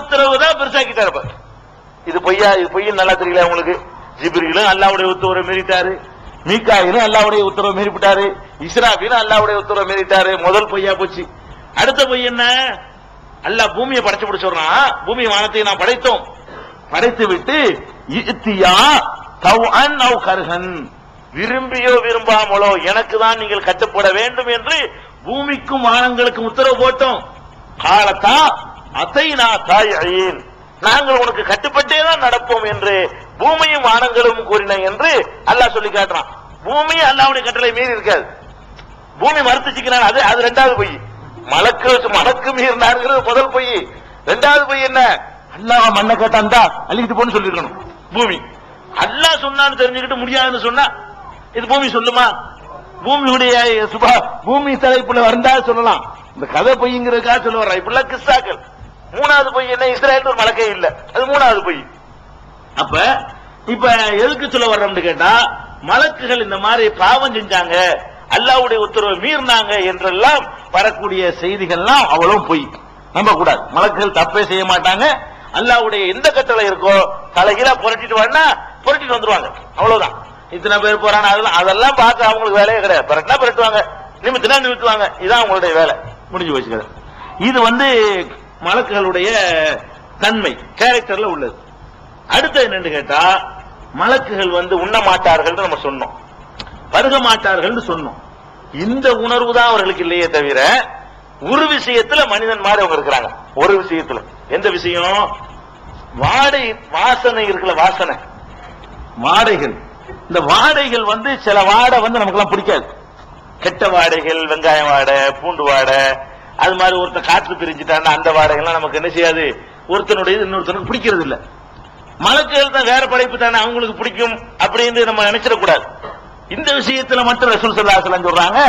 உத்தரவு தான் பெருசாக்கி தரப்ப. இது பொய்யா இது பொய்யும் நல்லா தெரியல உங்களுக்கு. ஜிப்ரிலும் அல்லாவுடைய உத்தரவை மீறிட்டாரு. மீக்காயிலும் அல்லாவுடைய உத்தரவை மீறிவிட்டாரு. இஸ்ராபிலும் அல்லாவுடைய உத்தரவை மீறிட்டாரு. முதல் பொய்யா போச்சு. அடுத்த பொய் என்ன? அல்லா பூமியை படைச்சு பிடிச்சிடுறான் பூமி வானத்தை நான் படைத்தோம். படைத்து விட்டு இத்தியா தவ்அன் அவ் கருகன் விரும்பியோ விரும்பாமலோ எனக்கு தான் நீங்கள் கட்டுப்பட வேண்டும் என்று பூமிக்கும் வானங்களுக்கும் உத்தரவு போட்டோம். காலத்தா அத்தை நான் தாயின் நாங்கள் உனக்கு கட்டுப்பட்டே தான் நடப்போம் என்று பூமியும் வானங்களும் கூறின என்று அல்லாஹ் சொல்லி காட்டுறான். பூமியும் அல்லாவுடைய கட்டளை மீறி இருக்காது. பூமி மறுத்துச்சுக்கிறான் அது அது ரெண்டாவது பொய். மலக்கு மலக்கு மீறினாருங்கிறது முதல் பொய். ரெண்டாவது பொய் என்ன? அல்லாஹ் மண்ணை கேட்டான் தான் அள்ளிக்கிட்டு போன்னு சொல்லிருக்கணும் பூமி. அல்லாஹ் சொன்னான்னு தெரிஞ்சுக்கிட்டு முடியாதுன்னு சொன்னா இது பூமி சொல்லுமா? பூமியுடைய சுபா பூமி தலைப்புல வந்தா சொல்லலாம். இந்த கதை பொய்ங்கிறதுக்காக சொல்ல வர்றா இப்படிலாம் கிஸ்ஸாக்கள். மூணாவது பொய் என்ன? இஸ்ரேல் ஒரு மலக்கே இல்ல. அது மூணாவது பொய். அப்ப இப்ப எதுக்கு சொல்ல வர்றோம்னு கேட்டா மலக்குகள் இந்த மாதிரி பாவம் செஞ்சாங்க அல்லாவுடைய உத்தரவை மீறினாங்க என்றெல்லாம் வரக்கூடிய செய்திகள்லாம் அவ்வளவு பொய். நம்ப கூடாது. மலக்குகள் தப்பே செய்ய மாட்டாங்க. அல்லாவுடைய எந்த கட்டளை இருக்கோ தலைகீழா புரட்டிட்டு வான்னா புரட்டிட்டு வந்துருவாங்க. அவ்வளவுதான். இத்தனை பேர் போறாங்க அதெல்லாம் அதெல்லாம் பார்க்க அவங்களுக்கு வேலையே கிடையாது. புரட்டினா புரட்டுவாங்க. நிமித்தினா நிமித்துவாங்க. இதான் அவங்களுடைய வேலை. முடிஞ்சு வச்சுக்கிறது இது வந்து மலக்குகளுடைய தன்மை கேரக்டர்ல உள்ளது. அடுத்து என்னன்னு கேட்டா மலக்குகள் வந்து உண்ண மாட்டார்கள் நம்ம சொன்னோம். பருக மாட்டார்கள் சொன்னோம். இந்த உணர்வு தான் அவர்களுக்கு இல்லையே தவிர ஒரு விஷயத்துல மனிதன் மாதிரி அவங்க இருக்கிறாங்க. ஒரு விஷயத்துல. எந்த விஷயம்? வாடை வாசனை இருக்கிற வாசனை. வாடைகள். இந்த வாடைகள் வந்து சில வாடை வந்து நமக்கெல்லாம் பிடிக்காது. கெட்ட வாடைகள் வெங்காயம் வாடை பூண்டு வாடை அது மாதிரி ஒருத்தன் காற்று பிரிஞ்சுட்டான்னா அந்த வாடகைலாம் நமக்கு என்ன செய்யாது? ஒருத்தனுடைய இன்னொருத்தனுக்கு பிடிக்கிறது இல்ல மலக்குகள் தான் வேற படைப்பு தானே அவங்களுக்கு பிடிக்கும் அப்படின்னு நம்ம நினைச்சிடக்கூடாது. இந்த விஷயத்துல மட்டும் ரசூல் சல்லா சொல்றாங்க.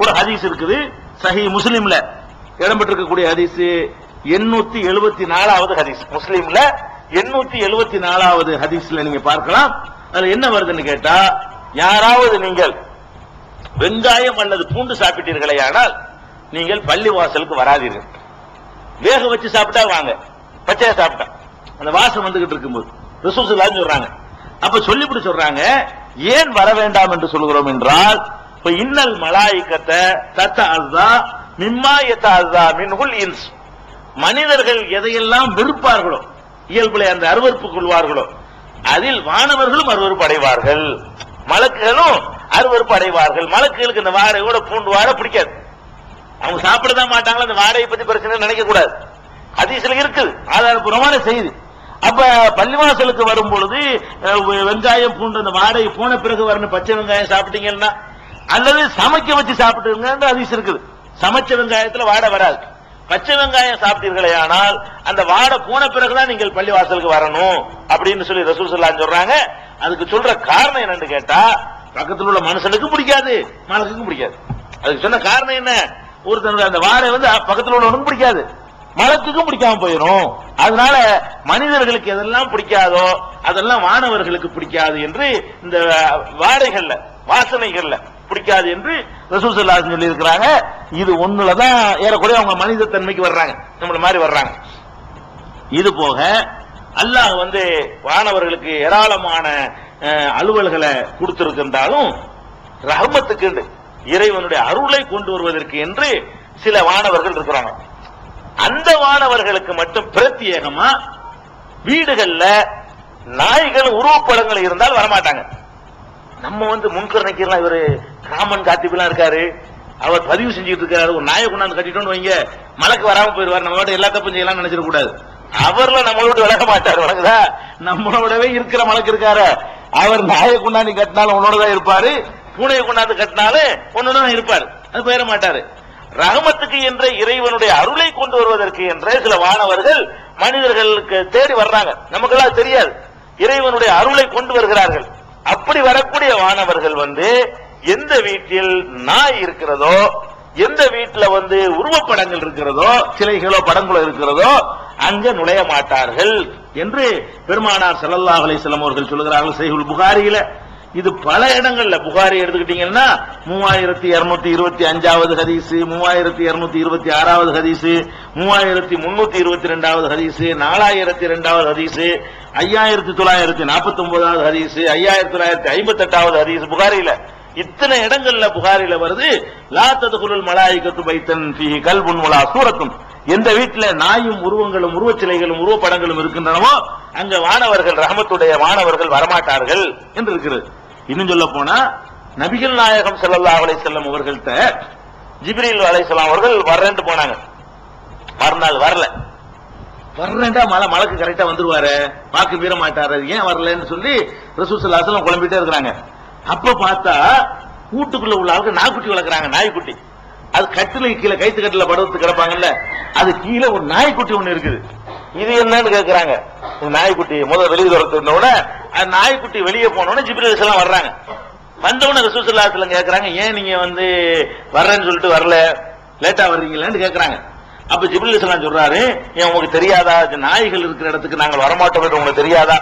ஒரு ஹதீஸ் இருக்குது. சஹி முஸ்லீம்ல இடம்பெற்றிருக்கக்கூடிய ஹதீஸ் எண்ணூத்தி எழுபத்தி நாலாவது ஹதீஸ். முஸ்லீம்ல எண்ணூத்தி எழுபத்தி நாலாவது ஹதீஸ்ல நீங்க பார்க்கலாம். அதுல என்ன வருதுன்னு கேட்டா யாராவது நீங்கள் வெங்காயம் அல்லது பூண்டு சாப்பிட்டீர்களே ஆனால் நீங்கள் பள்ளி வாசலுக்கு வராதீர்கள். வேக வச்சு சாப்பிட்டா வாங்க. பச்சையா சாப்பிட்டா. அந்த வாசம் வந்துகிட்டு இருக்கும்போது ரிசோர்ஸ் சொல்றாங்க. அப்ப சொல்லிவிட்டு சொல்றாங்க ஏன் வர வேண்டாம் என்று சொல்கிறோம் என்றால் இப்ப இன்னல் மலாய்க்கத்தை தத்த அல்தா மிம்மா எத்த அல்தா மின்ஹுல் இன்ஸ். மனிதர்கள் எதையெல்லாம் வெறுப்பார்களோ இயல்புல அந்த அருவறுப்பு கொள்வார்களோ அதில் வானவர்களும் அருவறுப்பு அடைவார்கள். மலக்குகளும் அருவறுப்பு அடைவார்கள். மலக்குகளுக்கு இந்த கூட பூண்டு வார பிடிக்காது. அவங்க சாப்பிட தான் மாட்டாங்களா? அந்த வாடகை பத்தி பிரச்சனை நினைக்க கூடாது. ஹதீஸ்ல இருக்குது ஆதாரபூர்வமான செய்தி. அப்ப பள்ளிவாசலுக்கு வரும் பொழுது வெங்காயம் பூண்டு அந்த வாடகை போன பிறகு வரணும் பச்சை வெங்காயம் சாப்பிட்டீங்கன்னா அல்லது சமைக்க வச்சு சாப்பிட்டுங்க அதிசயம் இருக்குது. சமைச்ச வெங்காயத்துல வாடை வராது. பச்சை வெங்காயம் சாப்பிட்டீர்களே ஆனால் அந்த வாடை போன பிறகுதான் நீங்கள் பள்ளிவாசலுக்கு வரணும் அப்படின்னு சொல்லி ரசூல் சொல்லான்னு சொல்றாங்க. அதுக்கு சொல்ற காரணம் என்னன்னு கேட்டா பக்கத்தில் உள்ள மனுஷனுக்கும் பிடிக்காது மனசுக்கும் பிடிக்காது. அதுக்கு சொன்ன காரணம் என்ன? ஒருத்தனுக்கு அந்த வாழை வந்து பக்கத்தில் உள்ளவனுக்கும் பிடிக்காது. மலத்துக்கும் பிடிக்காம போயிடும் அதனால மனிதர்களுக்கு எதெல்லாம் பிடிக்காதோ அதெல்லாம் வானவர்களுக்கு பிடிக்காது என்று இந்த வாடைகள்ல வாசனைகள்ல பிடிக்காது என்று ரசூல் ஸல்லல்லாஹு சொல்லி இருக்கிறாங்க இது ஒண்ணுலதான் ஏறக்குறைய அவங்க மனித தன்மைக்கு வர்றாங்க. நம்மள மாதிரி வர்றாங்க. இது போக அல்லாஹ் வந்து வானவர்களுக்கு ஏராளமான அலுவல்களை கொடுத்திருக்கின்றாலும் ரஹமத்துக்கு இறைவனுடைய அருளை கொண்டு வருவதற்கு என்று சில வானவர்கள் இருக்கிறாங்க. அந்த வானவர்களுக்கு மட்டும் பிரத்யேகமா வீடுகள்ல நாய்கள் உருவப்படங்கள் இருந்தால் வரமாட்டாங்க. நம்ம வந்து முன்கரணைக்கெல்லாம் இவரு ராமன் காத்திப்பெல்லாம் இருக்காரு. அவர் பதிவு செஞ்சுட்டு இருக்காரு. ஒரு நாயை கொண்டாந்து கட்டிட்டோம்னு வைங்க மலைக்கு வராம போயிருவார். நம்மளோட எல்லா தப்பும் செய்யலாம் நினைச்சிட கூடாது. அவர்ல நம்மளோட விலக மாட்டார். வழங்குதா நம்மளோடவே இருக்கிற மலக்கு இருக்காரு. அவர் நாயை கொண்டாந்து கட்டினாலும் உன்னோட தான் இருப்பாரு. பூனையை கொண்டாந்து கட்டினாலும் உன்னோட இருப்பார். அது போயிட மாட்டாரு. ரகமத்துக்கு என்ற இறைவனுடைய அருளை கொண்டு வருவதற்கு என்ற சில வானவர்கள் மனிதர்களுக்கு தேடி வர்றாங்க. நமக்கெல்லாம் தெரியாது. இறைவனுடைய அருளை கொண்டு வருகிறார்கள். அப்படி வரக்கூடிய வானவர்கள் வந்து எந்த வீட்டில் நாய் இருக்கிறதோ எந்த வீட்டுல வந்து உருவப்படங்கள் இருக்கிறதோ சிலைகளோ படங்களோ இருக்கிறதோ அங்க நுழைய மாட்டார்கள் என்று பெருமானார் ஸல்லல்லாஹு அலைஹி வஸல்லம் அவர்கள் சொல்லுகிறார்கள். செய்குல் புகாரியில. இது பல இடங்கள்ல. புகாரி எடுத்துக்கிட்டீங்கன்னா மூவாயிரத்தி இருநூத்தி இருபத்தி அஞ்சாவது ஹதீஸ் மூவாயிரத்தி இருநூத்தி இருபத்தி ஆறாவது ஹதீஸ் மூவாயிரத்தி முன்னூத்தி இருபத்தி ரெண்டாவது ஹதீஸ் நாலாயிரத்தி ரெண்டாவது ஹதீஸ் ஐயாயிரத்தி தொள்ளாயிரத்தி நாற்பத்தி ஒன்பதாவது ஹதீஸ் ஐயாயிரத்தி தொள்ளாயிரத்தி ஐம்பத்தி எட்டாவது ஹதீஸ் புகாரியில இத்தனை இடங்கள்ல புகாரில வருது லா ததுகுலுல் மலாய்க்கத்து பைத்தன் கல்புன் வலா சூரத்தும் எந்த வீட்டில் நாயும் உருவங்களும் உருவச்சிலைகளும் உருவப்படங்களும் இருக்கின்றனவோ அங்க வானவர்கள் ரஹமத்துடைய வானவர்கள் வரமாட்டார்கள் என்று இருக்கிறது. இன்னும் சொல்ல போனா நபிகள் நாயகம் செல்லல்லா அலைஹி வஸல்லம் அவர்கள்ட்ட ஜிப்ரீல் அலைஹிஸ்ஸலாம் அவர்கள் வர்றேன்ட்டு போனாங்க. மறுநாள் வரல. வர்றேன்டா மழை மழைக்கு கரெக்டா வந்துருவாரு. வாக்கு மீற மாட்டாரு. ஏன் வரலன்னு சொல்லி ரசூசல் அசலம் குழம்பிட்டே இருக்கிறாங்க. அப்ப பார்த்தா வீட்டுக்குள்ள உள்ள ஆளுக்கு நாய்க்குட்டி வளர்க்குறாங்க நாய்க்குட்டி. அது கட்டில கீழே கைத்து கட்டில படுத்து கிடப்பாங்கல்ல அது கீழே ஒரு நாய்க்குட்டி ஒண்ணு இருக்குது. இது என்னன்னு கேக்குறாங்க. இந்த நாய்க்குட்டி முதல் வெளியே துரத்துன உடனே அந்த நாய்க்குட்டி வெளியே போனோடனே உடனே எல்லாம் வர்றாங்க. வந்தவன ரசூசல்லாத்துல கேக்குறாங்க ஏன் நீங்க வந்து வர்றேன்னு சொல்லிட்டு வரல? லேட்டா வர்றீங்களான்னு கேக்குறாங்க. அப்ப ஜிப்ரீல் இஸ்லாம் சொல்றாரு ஏன் உங்களுக்கு தெரியாதா? நாய்கள் இருக்கிற இடத்துக்கு நாங்கள் வரமாட்டோம் உங்களுக்கு தெரியாதா?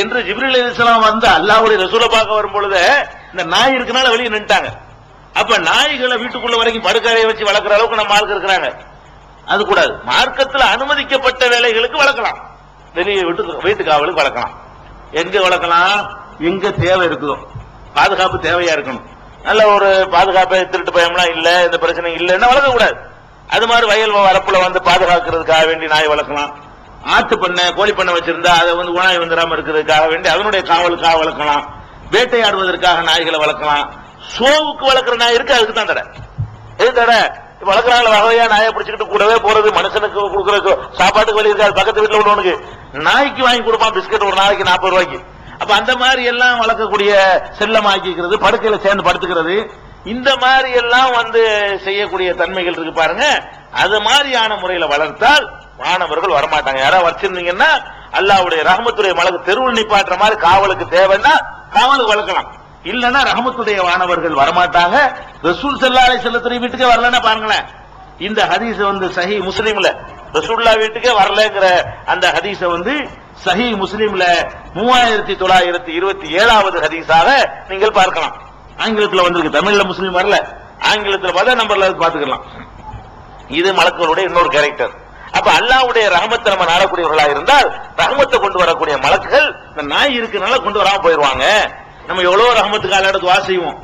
என்று ஜிப்ரில் இஸ்லாம் வந்து அல்லாவுடைய ரசூலை பார்க்க வரும் பொழுது இந்த நாய் இருக்கனால வெளியே நின்ட்டாங்க அப்ப நாய்களை வீட்டுக்குள்ள வரைக்கும் படுக்கறையை வச்சு வளர்க்குற அளவுக்கு நம்ம ஆளுக்கு இருக்கிறாங்க. அது கூடாது. மார்க்கத்தில் அனுமதிக்கப்பட்ட வேலைகளுக்கு வளர்க்கலாம். வெளியே வீட்டு வீட்டு காவலுக்கு வளர்க்கலாம். எங்க வளர்க்கலாம்? எங்க தேவை இருக்குதோ. பாதுகாப்பு தேவையா இருக்கணும். நல்ல ஒரு பாதுகாப்பை திருட்டு பயம்லாம் இல்ல இந்த பிரச்சனை இல்லைன்னா வளர்க்க கூடாது அது மாதிரி வயல் வரப்புல வந்து பாதுகாக்கிறதுக்காக வேண்டி நாய் வளர்க்கலாம். ஆட்டு பண்ண கோழி பண்ண வச்சிருந்தா அதை வந்து உணாய் வந்துடாம இருக்கிறதுக்காக வேண்டி அதனுடைய காவலுக்காக வளர்க்கலாம். வேட்டையாடுவதற்காக நாய்களை வளர்க்கலாம். ஷோவுக்கு வளர்க்குற நாய் இருக்கு அதுக்கு தான் தடை. எது தடை? வளர்க்குறாங்கள வகையா நாயை பிடிச்சிக்கிட்டு கூடவே போறது மனுஷனுக்கு கொடுக்குற சாப்பாட்டுக்கு வழி இருக்காது பக்கத்து வீட்டுல உள்ளவனுக்கு. நாய்க்கு வாங்கி கொடுப்பான் பிஸ்கட் ஒரு நாளைக்கு நாற்பது ரூபாய்க்கு. அப்ப அந்த மாதிரி எல்லாம் வளர்க்கக்கூடிய செல்லமாக்கிக்கிறது படுக்கையில சேர்ந்து படுத்துக்கிறது. இந்த மாதிரி எல்லாம் வந்து செய்யக்கூடிய தன்மைகள் இருக்கு பாருங்க. அது மாதிரியான முறையில வளர்த்தால் மாணவர்கள் வரமாட்டாங்க. யாராவது வச்சிருந்தீங்கன்னா அல்லாவுடைய ரஹமத்துடைய மலக்கு தெருவில் நிப்பாட்டுற மாதிரி காவலுக்கு தேவைன்னா காவலுக்கு வளர்க்கலாம். இல்லன்னா ரஹமத்துடைய வானவர்கள் வரமாட்டாங்க. ரசூல் செல்லாலை செல்லத்துறை செல்லத்துடைய வீட்டுக்கே வரலன்னா பாருங்களேன். இந்த ஹதீஸ் வந்து சஹி முஸ்லீம்ல ரசூல்லா வீட்டுக்கே வரலங்கிற அந்த ஹதீஸ வந்து சஹி முஸ்லீம்ல மூவாயிரத்தி தொள்ளாயிரத்தி இருபத்தி ஏழாவது ஹதீஸாக நீங்கள் பார்க்கலாம். ஆங்கிலத்துல வந்திருக்கு. தமிழ்ல முஸ்லீம் வரல. ஆங்கிலத்துல பார்த்தா நம்பர்ல பாத்துக்கலாம் இது மலக்குகளுடைய இன்னொரு கேரக்டர் அப்ப அல்லாவுடைய ரகமத்தை நம்ம நாடக்கூடியவர்களா இருந்தால் ரகமத்தை கொண்டு வரக்கூடிய மலக்குகள் இந்த நாய் இருக்கனால கொண்டு வராம போயிருவாங்க. நம்ம எவ்வளவு ரஹமத்துக்கு அல்லாட துவா செய்வோம்.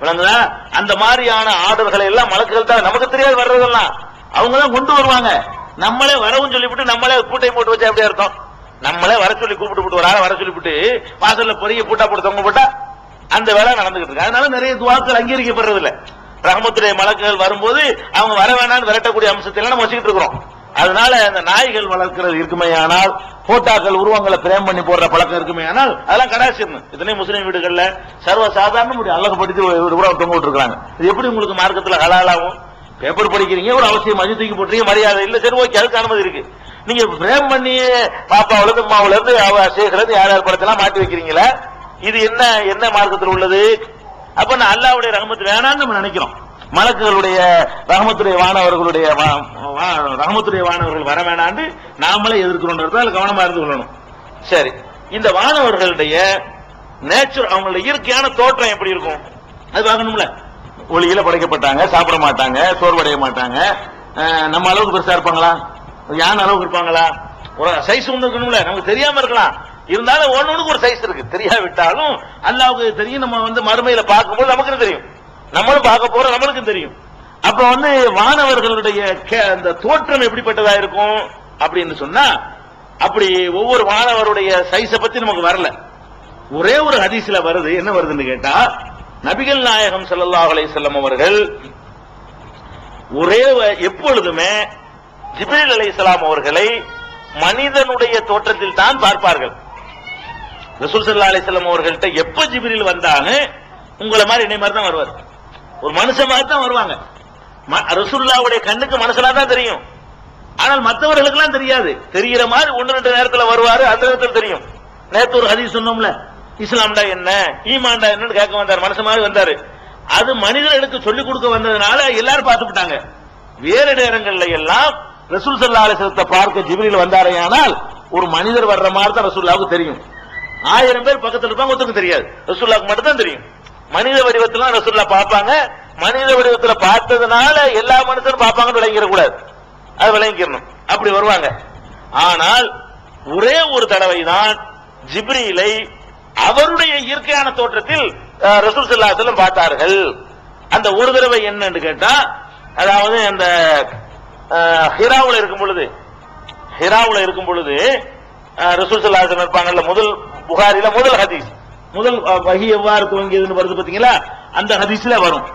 விளங்குதா? அந்த மாதிரியான ஆர்டர்களை எல்லாம் மலக்குகள் தான். நமக்கு தெரியாது வர்றதெல்லாம். அவங்க தான் கொண்டு வருவாங்க. நம்மளே வரவும் சொல்லிவிட்டு நம்மளே கூட்டை போட்டு வச்சா அப்படியே அர்த்தம்? நம்மளே வர சொல்லி கூப்பிட்டு போட்டு ஒரு ஆளை வர சொல்லிவிட்டு வாசல்ல பெரிய பூட்டா போட்டு தொங்க போட்டா அந்த வேலை நடந்துகிட்டு இருக்கு. அதனால நிறைய துவாக்கள் அங்கீகரிக்கப்படுறது இல்ல ரஹமத்துடைய மலக்குகள் வரும்போது அவங்க வர வேணாம்னு விரட்டக்கூடிய அம்சத்தை நம்ம வச்சுக்கிட்டு இருக்கிறோம். அதனால அந்த நாய்கள் வளர்க்கிறது இருக்குமே ஆனால் போட்டாக்கள் உருவங்களை பிரேம் பண்ணி போடுற பழக்கம் இருக்குமே. ஆனால் அதெல்லாம் கடாசிடணும் இதனை முஸ்லீம் வீடுகள்ல சர்வ சாதாரண முடியும் அழகுபடுத்தி ஒரு உருவம் தொங்க விட்டுருக்காங்க இது எப்படி உங்களுக்கு மார்க்கத்துல ஹலாலாகும் பேப்பர் படிக்கிறீங்க ஒரு அவசியம். மதி தூக்கி போட்டுறீங்க மரியாதை இல்ல. சரி ஓகே அதுக்கு அனுமதி இருக்கு. நீங்க பிரேம் பண்ணி பாப்பாவுல இருந்து அம்மாவுல இருந்து அவ சேகரது யார் யார் படத்தெல்லாம் மாட்டி வைக்கிறீங்களா? இது என்ன என்ன மார்க்கத்தில் உள்ளது? அப்ப நான் அல்லாவுடைய ரகமத்து வேணாம்னு நம்ம நினைக்கிறோம். மலக்குகளுடைய ரஹமத்துடைய வானவர்களுடைய வா- வா- ரஹமத்துடைய வானவர்கள் வர வேணாண்டு நாமளே எதிர்க்கிறோன்றதால கவனமா இருந்து கொள்ளணும். சரி இந்த வானவர்களுடைய நேச்சர் அவங்களுடைய இயற்கையான தோற்றம் எப்படி இருக்கும்? அது பார்க்கணும்ல. ஒளியில படைக்கப்பட்டாங்க சாப்பிட மாட்டாங்க சோர்வடைய மாட்டாங்க. நம்ம அளவுக்கு பெருசா இருப்பாங்களா? யானை அளவுக்கு இருப்பாங்களா? ஒரு சைஸ் ஒன்று இருக்கணும்ல நமக்கு தெரியாம இருக்கலாம். இருந்தாலும் ஒன்னொன்னுக்கு ஒரு சைஸ் இருக்கு. தெரியாவிட்டாலும் அல்லாவுக்கு தெரியும் நம்ம வந்து மறுமையில பார்க்கும்போது நமக்கு தெரியும். நம்மளும் பார்க்க போறோம் நம்மளுக்கும் தெரியும். அப்ப வந்து வானவர்களுடைய அந்த தோற்றம் எப்படிப்பட்டதா இருக்கும் அப்படின்னு சொன்னா அப்படி ஒவ்வொரு வானவருடைய சைஸ பத்தி நமக்கு வரல. ஒரே ஒரு ஹதீஸ்ல வருது என்ன வருதுன்னு கேட்டா நபிகள் நாயகம் சல்லா அலை செல்லம் அவர்கள் ஒரே வ- எப்பொழுதுமே அலை சலாம் அவர்களை மனிதனுடைய தோற்றத்தில் தான் பார்ப்பார்கள். ரசூல் சல்லா அலைஹி வஸல்லம் அவர்கள்ட்ட எப்ப ஜிபிரில் வந்தாங்க உங்களை மாதிரி என்னை மாதிரி தான் வருவார். ஒரு மனுஷன் மாதிரி தான் வருவாங்க. ம- கண்ணுக்கு மனுஷனா தான் தெரியும். ஆனால் மற்றவர்களுக்கெல்லாம் தெரியாது. தெரிகிற மாதிரி ஒன்று ரெண்டு நேரத்தில் வருவாரு அந்த நேரத்தில் தெரியும். நேற்று ஒரு ஹதீஸ் சொன்னோம்ல இஸ்லாம்டா என்ன ஈமான்டா என்னன்னு கேட்க வந்தார் மனுஷன் மாதிரி வந்தாரு. அது மனிதர்களுக்கு சொல்லிக் கொடுக்க வந்ததுனால எல்லாரும் பார்த்துட்டாங்க வேறு நேரங்கள்ல எல்லாம் ரசூல் சல்லா அலிசத்தை பார்க்க வந்தாரே ஆனால் ஒரு மனிதர் வர்ற மாதிரி தான் ரசூல்லாவுக்கு தெரியும். ஆயிரம் பேர் பக்கத்தில் இருப்பாங்க ஒருத்தருக்கு தெரியாது. ரசூல்லாவுக்கு மட்டும் தான் தெரியும். மனித வடிவத்துல ரசூல்லா பார்ப்பாங்க. மனித வடிவத்துல பார்த்ததுனால எல்லா மனுஷனும் பார்ப்பாங்கன்னு விளங்கிட கூடாது அது விளங்கிக்கணும். அப்படி வருவாங்க. ஆனால் ஒரே ஒரு தடவை தான் ஜிப்ரீலை அவருடைய இயற்கையான தோற்றத்தில் ரசூல் ஸல்லல்லாஹு பார்த்தார்கள். அந்த ஒரு தடவை என்னன்னு கேட்டா அதாவது அந்த ஹிராவுல இருக்கும் பொழுது ஹிராவுல இருக்கும் பொழுது ரசூல் ஸல்லல்லாஹு இருப்பாங்கல்ல முதல் புகாரில முதல் ஹதீஸ். முதல் வகி எவ்வாறு துவங்கியதுன்னு வருது பாத்தீங்களா? அந்த ஹதீஸ்ல வரும்.